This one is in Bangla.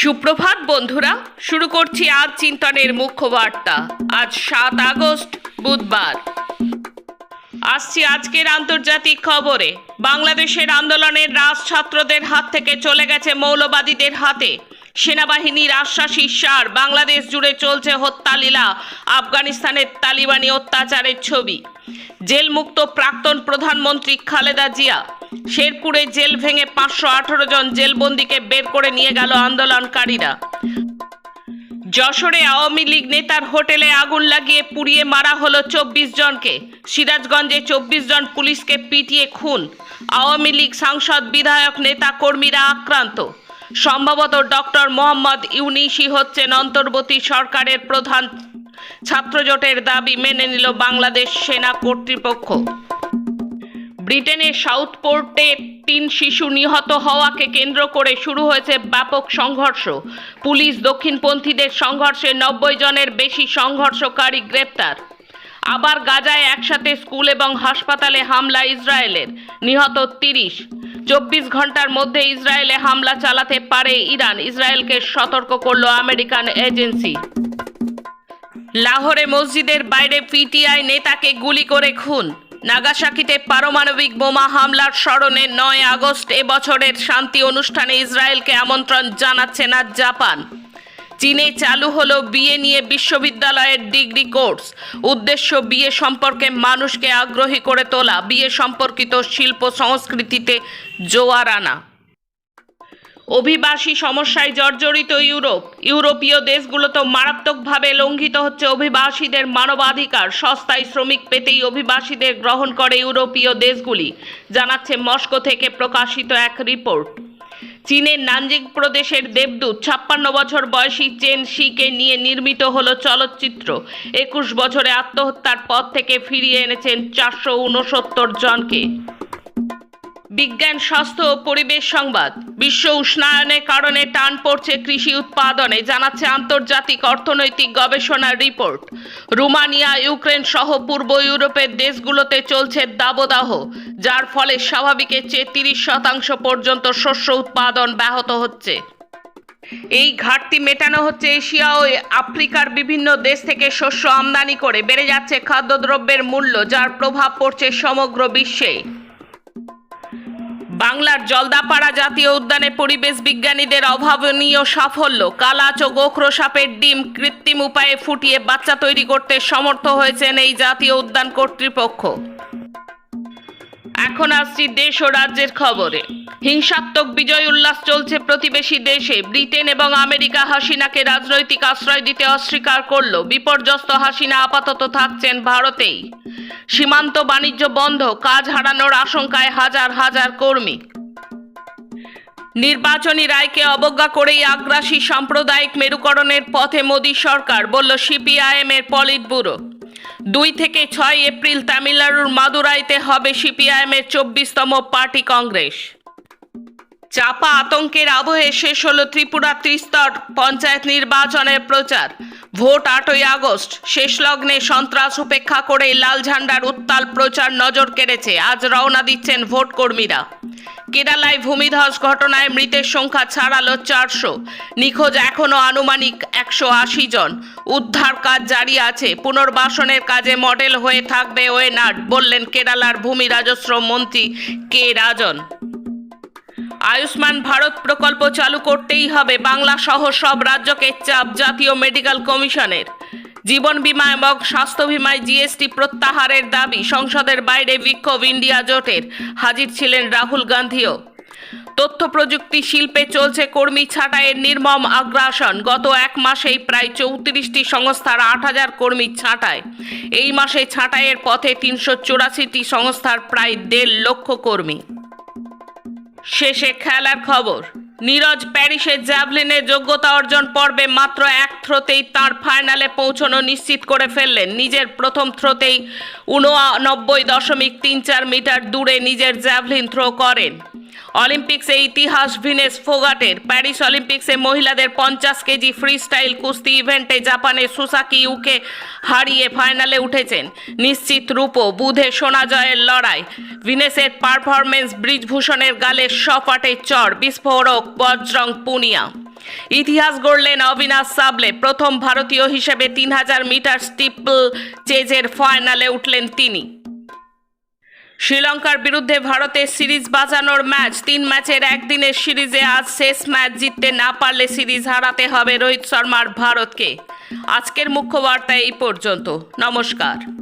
সুপ্রভাত, বন্ধুরা। শুরু করছি আজ চিন্তনের মুখ্য বার্তা আজ সাত আগস্ট, বুধবার। আসছি আজকের আন্তর্জাতিক খবরে। বাংলাদেশের আন্দোলনের রাজ ছাত্রদের হাত থেকে চলে গেছে মৌলবাদীদের হাতে। সেনাবাহিনীর আশ্বাসী সার, বাংলাদেশ জুড়ে চলছে হত্যালীলা, আফগানিস্তানের তালিবানি অত্যাচারের ছবি। জেলমুক্ত প্রাক্তন প্রধানমন্ত্রী খালেদা জিয়া শেরপুরে জেল ভেঙে পাঁচশো আঠারো জন জেলবন্দিকে বের করে নিয়ে গেল আন্দোলনকারীরা। যশোরে আওয়ামী লীগ নেতার হোটেলে আগুন লাগিয়ে পুড়িয়ে মারা হলো চব্বিশ জনকে। সিরাজগঞ্জে চব্বিশ জন পুলিশকে পিটিয়ে খুন। আওয়ামী লীগ সাংসদ, বিধায়ক, নেতা কর্মীরা আক্রান্ত। সম্ভবত ডক্টর মোহাম্মদ ইউনিসি হচ্ছেন অন্তর্বর্তী সরকারের প্রধান। ছাত্রজোটের দাবি মেনে নিল বাংলাদেশ সেনা কর্তৃপক্ষ। ব্রিটেনের সাউথ পোর্টে তিন শিশু নিহত হওয়াকে কেন্দ্র করে শুরু হয়েছে ব্যাপক সংঘর্ষ। পুলিশ দক্ষিণপন্থীদের সংঘর্ষে নব্বই জনের বেশি সংঘর্ষকারী গ্রেপ্তার। আবার গাজায় একসাথে স্কুল এবং হাসপাতালে হামলা ইসরায়েলের, নিহত তিরিশ। চব্বিশ ঘণ্টার মধ্যে ইসরায়েলে হামলা চালাতে পারে ইরান। ইসরায়েলকে সতর্ক করল আমেরিকান এজেন্সি। লাহোরে মসজিদের বাইরে পিটিআই নেতাকে গুলি করে খুন। নাগাসাকিতে পারমাণবিক বোমা হামলার স্মরণে নয় আগস্ট এবছরের শান্তি অনুষ্ঠানে ইসরায়েলকে আমন্ত্রণ জানাচ্ছে না জাপান। চীনে চালু হলো বিয়ে নিয়ে বিশ্ববিদ্যালয়ের ডিগ্রি কোর্স। উদ্দেশ্য বিয়ে সম্পর্কে মানুষকে আগ্রহী করে তোলা। বিয়ে সম্পর্কিত শিল্প সংস্কৃতিতে জোয়ার আনা অভিবাসী সমস্যায় জর্জরিত ইউরোপ। ইউরোপীয় দেশগুলোতে মারাত্মকভাবে লঙ্ঘিত হচ্ছে অভিবাসীদের মানবাধিকার। সস্তায় শ্রমিক পেতেই অভিবাসীদের গ্রহণ করে ইউরোপীয় দেশগুলি, জানাচ্ছে মস্কো থেকে প্রকাশিত এক রিপোর্ট। চীনের নানজিং প্রদেশের দেবদূত ছাপ্পান্ন বছর বয়সী চেন শিকে নিয়ে নির্মিত হলো চলচ্চিত্র। একুশ বছরে আত্মহত্যার পথ থেকে ফিরিয়ে এনেছেন চারশো উনসত্তর জনকে। বিজ্ঞান, স্বাস্থ্য ও পরিবেশ সংবাদ। বিশ্ব উষ্ণায়নের কারণে টান পড়ছে কৃষি উৎপাদনে, জানাচ্ছে আন্তর্জাতিক অর্থনৈতিক গবেষণার রিপোর্ট। রুমানিয়া, ইউক্রেন সহ পূর্ব ইউরোপের দেশগুলোতে চলছে দাবদাহ, যার ফলে স্বাভাবিকের চেয়ে তিরিশ শতাংশ পর্যন্ত শস্য উৎপাদন ব্যাহত হচ্ছে। এই ঘাটতি মেটানো হচ্ছে এশিয়া ও আফ্রিকার বিভিন্ন দেশ থেকে শস্য আমদানি করে। বেড়ে যাচ্ছে খাদ্যদ্রব্যের মূল্য, যার প্রভাব পড়ছে সমগ্র বিশ্বে। বাংলার জলদাপাড়া জাতীয় উদ্যানে পরিবেশ বিজ্ঞানীদের অভাবনীয় সাফল্য। কালাচ ও গোখরো সাপের ডিম কৃত্রিম উপায়ে ফুটিয়ে বাচ্চা তৈরি করতে সমর্থ হয়েছেন এই জাতীয় উদ্যান কর্তৃপক্ষ। এখন আসছি দেশ ও রাজ্যের খবরে। হিংসাত্মক বিজয় উল্লাস চলছে প্রতিবেশী দেশে। ব্রিটেন এবং আমেরিকা হাসিনাকে রাজনৈতিক আশ্রয় দিতে অস্বীকার করল। বিপর্যস্ত হাসিনা আপাতত থাকছেন ভারতেই। সীমান্ত বাণিজ্য বন্ধ, কাজ হারানোর আশঙ্কায় হাজার হাজার কর্মী। নির্বাচনী রায়কে অবজ্ঞা করেই আগ্রাসী সাম্প্রদায়িক মেরুকরণের পথে মোদী সরকার, বলল সিপিআইএম এর পলিট ব্যুরো। দুই থেকে ছয় এপ্রিল তামিলনাড়ুর মাদুরাইতে হবে সিপিআইএম এর চব্বিশতম পার্টি কংগ্রেস। চাপা আতঙ্কের আবহে শেষ হল ত্রিপুরা ত্রিস্তর পঞ্চায়েত নির্বাচনের প্রচার। ভোট আটই আগস্ট। শেষ লগ্নে সন্ত্রাস উপেক্ষা করে লাল ঝান্ডার উত্তাল প্রচার নজর কেড়েছে। আজ রওনা দিচ্ছেন ভোট কর্মীরা। কেরালায় ভূমিধস ঘটনায় মৃতের সংখ্যা ছাড়ালো চারশো। নিখোঁজ এখনও আনুমানিক একশো আশি জন। উদ্ধার কাজ জারি আছে। পুনর্বাসনের কাজে মডেল হয়ে থাকবে ওয়েনাড বললেন কেরালার ভূমি রাজস্ব মন্ত্রী কে রাজন। আয়ুষ্মান ভারত প্রকল্প চালু করতেই হবে বাংলা সহ সব রাজ্যকে চাপ জাতীয় মেডিকেল কমিশনের। জীবন বীমা এবং স্বাস্থ্য বীমায় জিএসটি প্রত্যাহারের দাবি সংসদের বাইরে বিক্ষোভ ইন্ডিয়া জোটের, হাজির ছিলেন রাহুল গান্ধীও। তথ্য প্রযুক্তি শিল্পে চলছে কর্মী ছাঁটাইয়ের নির্মম আগ্রাসন। গত এক মাসেই প্রায় চৌত্রিশটি সংস্থার আট হাজার কর্মী ছাঁটায়। এই মাসে ছাঁটাইয়ের পথে তিনশো চুরাশিটি সংস্থার প্রায় দেড় লক্ষ কর্মী। শেষে খেলার খবর। নীরজ প্যারিসের জ্যাভলিনে যোগ্যতা অর্জন পর্বে মাত্র এক থ্রোতেই তার ফাইনালে পৌঁছানো নিশ্চিত করে ফেললেন। নিজের প্রথম থ্রোতেই উননব্বই দশমিক তিন চার মিটার দূরে নিজের জ্যাভলিন থ্রো করেন। অলিম্পিক্সে ইতিহাস ভিনেস ফোগাটের, প্যারিস অলিম্পিক্সে মহিলাদের পঞ্চাশ কেজি ফ্রি স্টাইল কুস্তি ইভেন্টে জাপানের সুসাকি ইউকে হারিয়ে ফাইনালে উঠেছেন। নিশ্চিত রূপো বুধে সোনা জয়ের লড়াই। ভিনেসের পারফরমেন্স ব্রিজভূষণের গালে সপাটে চর, বিস্ফোরক বজ্রং পুনিয়া ইতিহাস গড়লেন অবিনাশ সাবলে, প্রথম ভারতীয় হিসেবে তিন হাজার মিটার স্টিপল চেজের ফাইনালে উঠলেন তিনি। শ্রীলঙ্কার বিরুদ্ধে ভারতের সিরিজ বাঁচানোর ম্যাচ, তিন ম্যাচের একদিনের সিরিজে আজ শেষ ম্যাচ জিততে না পারলে সিরিজ হারাতে হবে রোহিত শর্মার ভারতকে। আজকের মুখ্য বার্তা এই পর্যন্ত। নমস্কার।